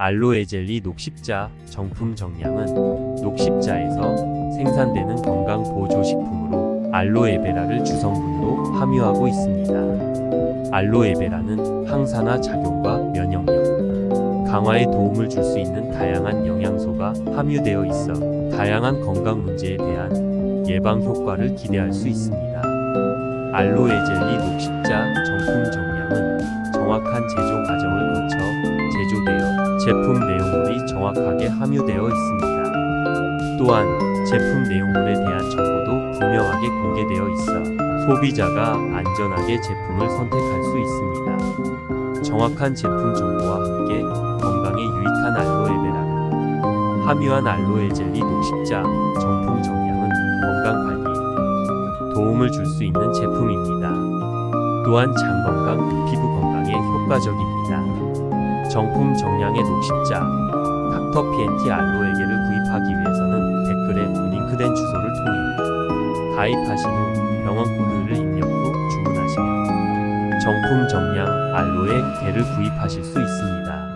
알로에 젤리 녹십자 정품 정량은 녹십자에서 생산되는 건강 보조 식품으로 알로에베라를 주성분으로 함유하고 있습니다. 알로에베라는 항산화 작용과 면역력, 강화에 도움을 줄 수 있는 다양한 영양소가 함유되어 있어 다양한 건강 문제에 대한 예방 효과를 기대할 수 있습니다. 알로에 젤리 녹십자 정품 제품 내용물이 정확하게 함유되어 있습니다. 또한 제품 내용물에 대한 정보도 분명하게 공개되어 있어 소비자가 안전하게 제품을 선택할 수 있습니다. 정확한 제품 정보와 함께 건강에 유익한 알로에베라를 함유한 알로에 젤리 녹십자 정품 정량은 건강 관리에 도움을 줄 수 있는 제품입니다. 또한 장 건강, 피부 건강에 효과적입니다. 정품 정량의 녹십자 닥터 PNT 알로에게를 구입하기 위해서는 댓글에 링크된 주소를 통해 가입하신 후 병원 코드를 입력 후 주문하시면 정품 정량 알로에 게를 구입하실 수 있습니다.